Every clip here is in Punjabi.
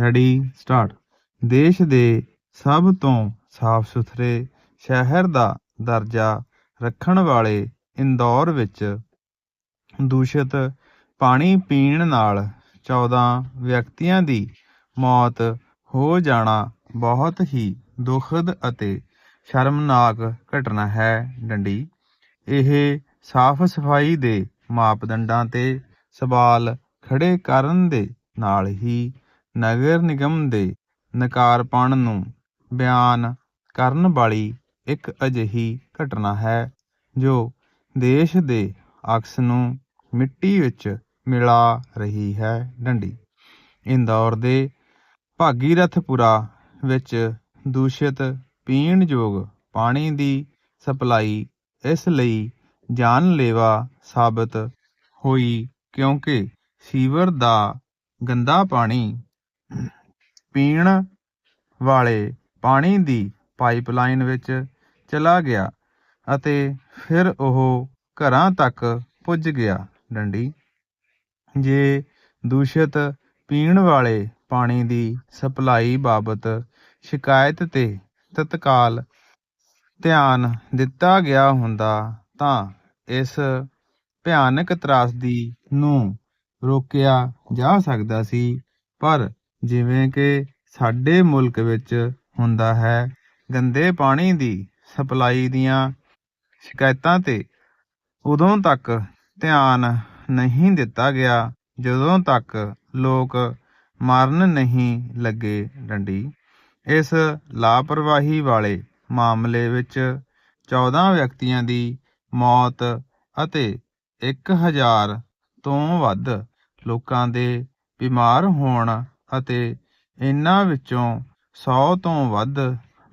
ਰੈਡੀ ਸਟਾਰਟ ਦੇਸ਼ ਦੇ ਸਭ ਤੋਂ ਸਾਫ਼ ਸੁਥਰੇ ਸ਼ਹਿਰ ਦਾ ਦਰਜਾ ਰੱਖਣ ਵਾਲੇ ਇੰਦੌਰ ਵਿੱਚ ਦੂਸ਼ਿਤ ਪਾਣੀ ਪੀਣ ਨਾਲ 14 ਵਿਅਕਤੀਆਂ ਦੀ ਮੌਤ ਹੋ ਜਾਣਾ ਬਹੁਤ ਹੀ ਦੁਖਦ ਅਤੇ ਸ਼ਰਮਨਾਕ ਘਟਨਾ ਹੈ ਡੰਡੀ। ਇਹ ਸਾਫ਼ ਸਫ਼ਾਈ ਦੇ ਮਾਪਦੰਡਾਂ ਤੇ ਸਵਾਲ ਖੜੇ ਕਰਨ ਦੇ ਨਾਲ ਹੀ ਨਗਰ ਨਿਗਮ ਦੇ ਨਕਾਰਪਣ ਨੂੰ ਬਿਆਨ ਕਰਨ ਵਾਲੀ ਇੱਕ ਅਜਿਹੀ ਘਟਨਾ ਹੈ, ਜੋ ਦੇਸ਼ ਦੇ ਅਕਸ ਨੂੰ ਮਿੱਟੀ ਵਿੱਚ ਮਿਲਾ ਰਹੀ ਹੈ ਡੰਡੀ। ਇੰਦੌਰ ਦੇ ਭਾਗੀਰਥਪੁਰਾ ਵਿੱਚ ਦੂਸ਼ਿਤ ਪੀਣਯੋਗ ਪਾਣੀ ਦੀ ਸਪਲਾਈ ਇਸ ਲਈ ਜਾਨਲੇਵਾ ਸਾਬਤ ਹੋਈ ਕਿਉਂਕਿ ਸੀਵਰ ਦਾ ਗੰਦਾ ਪਾਣੀ ਪੀਣ ਵਾਲੇ ਪਾਣੀ ਦੀ ਪਾਈਪਲਾਈਨ ਵਿੱਚ ਚਲਾ ਗਿਆ ਅਤੇ ਫਿਰ ਉਹ ਘਰਾਂ ਤੱਕ ਪੁੱਜ ਗਿਆ। ਡੰਡੀ, ਜੇ ਦੂਸ਼ਿਤ ਪੀਣ ਵਾਲੇ ਪਾਣੀ ਦੀ ਸਪਲਾਈ ਬਾਬਤ ਸ਼ਿਕਾਇਤ ਤੇ ਤਤਕਾਲ ਧਿਆਨ ਦਿੱਤਾ ਗਿਆ ਹੁੰਦਾ ਤਾਂ ਇਸ ਭਿਆਨਕ ਤਰਾਸਦੀ ਨੂੰ ਰੋਕਿਆ ਜਾ ਸਕਦਾ ਸੀ। ਪਰ ਜਿਵੇਂ ਕਿ ਸਾਡੇ ਮੁਲਕ ਵਿੱਚ ਹੁੰਦਾ ਹੈ। ਗੰਦੇ ਪਾਣੀ ਦੀ ਸਪਲਾਈ ਦੀਆਂ ਸ਼ਿਕਾਇਤਾਂ ਤੇ ਉਦੋਂ ਤੱਕ ਧਿਆਨ ਨਹੀਂ ਦਿੱਤਾ ਗਿਆ, ਜਦੋਂ ਤੱਕ ਲੋਕ ਮਰਨ ਨਹੀਂ ਲੱਗੇ ਡੰਡੀ। ਇਸ ਲਾਪਰਵਾਹੀ ਵਾਲੇ ਮਾਮਲੇ ਵਿੱਚ 14 ਵਿਅਕਤੀਆਂ ਦੀ ਮੌਤ ਅਤੇ 1000 ਤੋਂ ਵੱਧ ਲੋਕਾਂ ਦੇ ਬਿਮਾਰ ਹੋਣ ਅਤੇ ਇਨ੍ਹਾਂ ਵਿੱਚੋਂ ਸੌ ਤੋਂ ਵੱਧ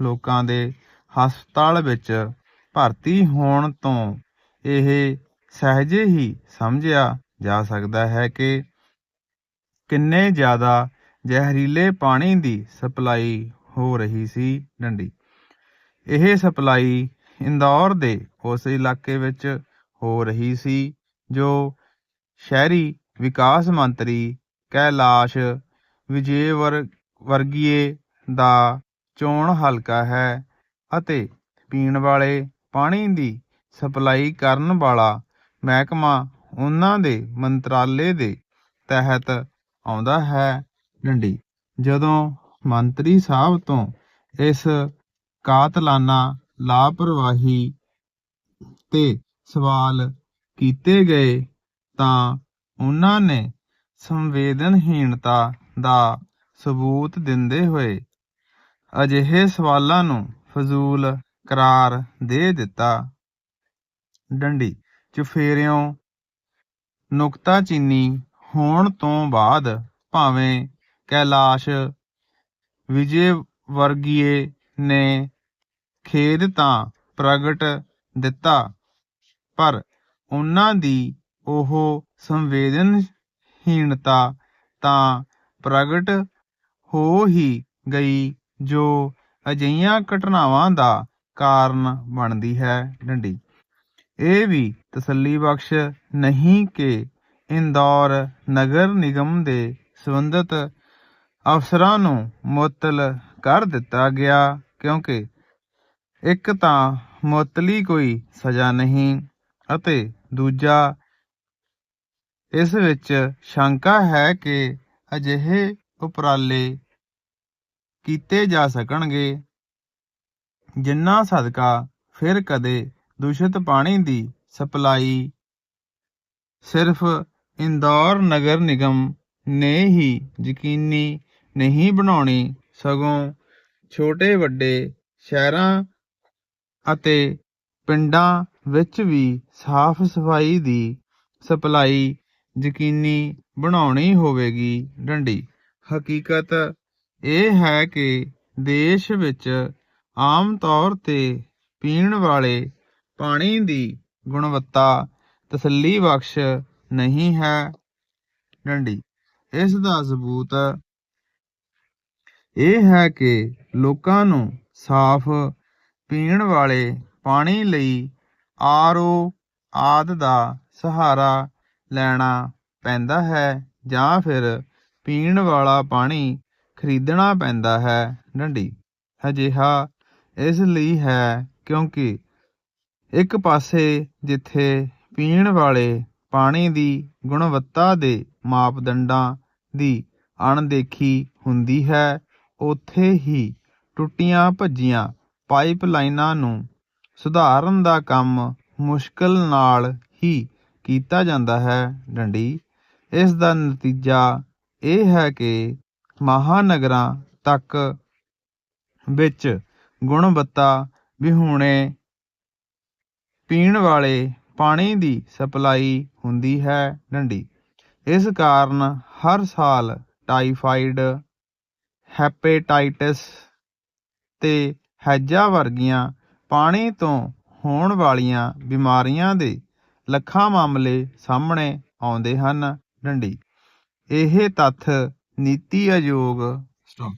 ਲੋਕਾਂ ਦੇ ਹਸਪਤਾਲ ਵਿੱਚ ਭਰਤੀ ਹੋਣ ਤੋਂ ਇਹ ਸਹਿਜੇ ਹੀ ਸਮਝਿਆ ਜਾ ਸਕਦਾ ਹੈ ਕਿ ਕਿੰਨੇ ਜ਼ਿਆਦਾ ਜ਼ਹਿਰੀਲੇ ਪਾਣੀ ਦੀ ਸਪਲਾਈ ਹੋ ਰਹੀ ਸੀ ਡੰਡੀ। ਇਹ ਸਪਲਾਈ ਇੰਦੌਰ ਦੇ ਉਸ ਇਲਾਕੇ ਵਿੱਚ ਹੋ ਰਹੀ ਸੀ ਜੋ ਸ਼ਹਿਰੀ ਵਿਕਾਸ ਮੰਤਰੀ ਕੈਲਾਸ਼ ਵਿਜੇਵਰ ਵਰਗੀਏ ਦਾ ਚੋਣ ਹਲਕਾ ਹੈ ਅਤੇ ਪੀਣ ਵਾਲੇ ਪਾਣੀ ਦੀ ਸਪਲਾਈ ਕਰਨ ਵਾਲਾ ਮਹਿਕਮਾ ਉਹਨਾਂ ਦੇ ਮੰਤਰਾਲੇ ਦੇ ਤਹਿਤ ਆਉਂਦਾ ਹੈ। ਡੰਡੀ, ਜਦੋਂ ਮੰਤਰੀ ਸਾਹਿਬ ਤੋਂ ਇਸ ਕਾਤਲਾਨਾ ਲਾਪਰਵਾਹੀ ਤੇ ਸਵਾਲ ਕੀਤੇ ਗਏ ਤਾਂ ਉਹਨਾਂ ਨੇ ਸੰਵੇਦਨਹੀਣਤਾ ਦਾ ਸਬੂਤ ਦਿੰਦੇ ਹੋਏ ਅਜਿਹੇ ਸਵਾਲਾਂ ਨੂੰ ਫਜ਼ੂਲ ਕਰਾਰ ਦੇ ਦਿੱਤਾ। ਡੰਡੀ, ਚੁਫੇਰਿਓਂ ਨੁਕਤਾਚੀਨੀ ਹੋਣ ਤੋਂ ਬਾਅਦ ਭਾਵੇਂ ਕੈਲਾਸ਼ ਵਿਜੇ ਵਰਗੀਏ ਨੇ ਖੇਦ ਤਾਂ ਪ੍ਰਗਟ ਦਿੱਤਾ, ਪਰ ਉਹਨਾਂ ਦੀ ਉਹ ਸੰਵੇਦਨਹੀਣਤਾ ਤਾਂ ਪ੍ਰਗਟ ਹੋ ਹੀ ਗਈ, ਜੋ ਅਜਿਹੀਆਂ ਘਟਨਾਵਾਂ ਦਾ ਕਾਰਨ ਬਣਦੀ ਹੈ ਡੰਡੀ। ਇਹ ਵੀ ਤਸੱਲੀ ਬਖਸ਼ ਨਹੀਂ ਕਿ ਇੰਦੌਰ ਨਗਰ ਨਿਗਮ ਦੇ ਸੰਬੰਧਿਤ ਅਫਸਰਾਂ ਨੂੰ ਮੁਅੱਤਲ ਕਰ ਦਿੱਤਾ ਗਿਆ, ਕਿਉਂਕਿ ਇੱਕ ਤਾਂ ਮੁਅੱਤਲੀ ਕੋਈ ਸਜ਼ਾ ਨਹੀਂ ਅਤੇ ਦੂਜਾ ਇਸ ਵਿੱਚ ਸ਼ੰਕਾ ਹੈ ਕਿ ਅਜਿਹੇ ਉਪਰਾਲੇ ਕੀਤੇ ਜਾ ਸਕਣਗੇ। ਜਿੰਨਾ ਸਦਕਾ ਫਿਰ ਕਦੇ ਦੂਸ਼ਿਤ ਪਾਣੀ ਦੀ ਸਪਲਾਈ ਸਿਰਫ ਇੰਦੌਰ ਨਗਰ ਨਿਗਮ ਨੇ ਹੀ ਯਕੀਨੀ ਨਹੀਂ ਬਣਾਉਣੀ, ਸਗੋਂ ਛੋਟੇ ਵੱਡੇ ਸ਼ਹਿਰਾਂ ਅਤੇ ਪਿੰਡਾਂ ਵਿੱਚ ਵੀ ਸਾਫ਼ ਸਫ਼ਾਈ ਦੀ ਸਪਲਾਈ ਯਕੀਨੀ ਬਣਾਉਣੀ ਹੋਵੇਗੀ। ਡੰਡੀ। ਹਕੀਕਤ ਇਹ ਹੈ ਕਿ ਦੇਸ਼ ਵਿੱਚ ਆਮ ਤੌਰ ਤੇ ਪੀਣ ਵਾਲੇ ਪਾਣੀ ਦੀ ਗੁਣਵੱਤਾ ਤਸੱਲੀ ਬਖਸ਼ ਨਹੀਂ ਹੈ। ਡੰਡੀ, ਇਸ ਦਾ ਸਬੂਤ ਇਹ ਹੈ ਕਿ ਲੋਕਾਂ ਨੂੰ ਸਾਫ਼ ਪੀਣ ਵਾਲੇ ਪਾਣੀ ਲਈ ਆਰਓ ਆਦ ਦਾ ਸਹਾਰਾ ਲੈਣਾ ਪੈਂਦਾ ਹੈ ਜਾਂ ਫਿਰ ਪੀਣ ਵਾਲਾ ਪਾਣੀ ਖਰੀਦਣਾ ਪੈਂਦਾ ਹੈ। ਡੰਡੀ, ਅਜਿਹਾ ਇਸ ਲਈ ਹੈ ਕਿਉਂਕਿ ਇੱਕ ਪਾਸੇ ਜਿੱਥੇ ਪੀਣ ਵਾਲੇ ਪਾਣੀ ਦੀ ਗੁਣਵੱਤਾ ਦੇ ਮਾਪਦੰਡਾਂ ਦੀ ਅਣਦੇਖੀ ਹੁੰਦੀ ਹੈ, ਉੱਥੇ ਹੀ ਟੁੱਟੀਆਂ ਭੱਜੀਆਂ ਪਾਈਪਲਾਈਨਾਂ ਨੂੰ ਸੁਧਾਰਨ ਦਾ ਕੰਮ ਮੁਸ਼ਕਲ ਨਾਲ ਹੀ ਕੀਤਾ ਜਾਂਦਾ ਹੈ। ਡੰਡੀ, ਇਸ ਦਾ ਨਤੀਜਾ ਇਹ ਹੈ ਕਿ ਮਹਾਨਗਰਾਂ ਤੱਕ ਵਿੱਚ ਗੁਣਵੱਤਾ ਵਿਹੂਣੇ ਪੀਣ ਵਾਲੇ ਪਾਣੀ ਦੀ ਸਪਲਾਈ ਹੁੰਦੀ ਹੈ ਡੰਡੀ। ਇਸ ਕਾਰਨ ਹਰ ਸਾਲ ਟਾਈਫਾਈਡ ਹੈਪੇਟਾਈਟਸ ਤੇ ਹੈਜਾ ਵਰਗੀਆਂ ਪਾਣੀ ਤੋਂ ਹੋਣ ਵਾਲੀਆਂ ਬਿਮਾਰੀਆਂ ਦੇ ਲੱਖਾਂ ਮਾਮਲੇ ਸਾਹਮਣੇ ਆਉਂਦੇ ਹਨ ਡੰਡੀ। ਇਹ ਤੱਥ ਨੀਤੀ ਆਯੋਗ। ਸਟਾਪ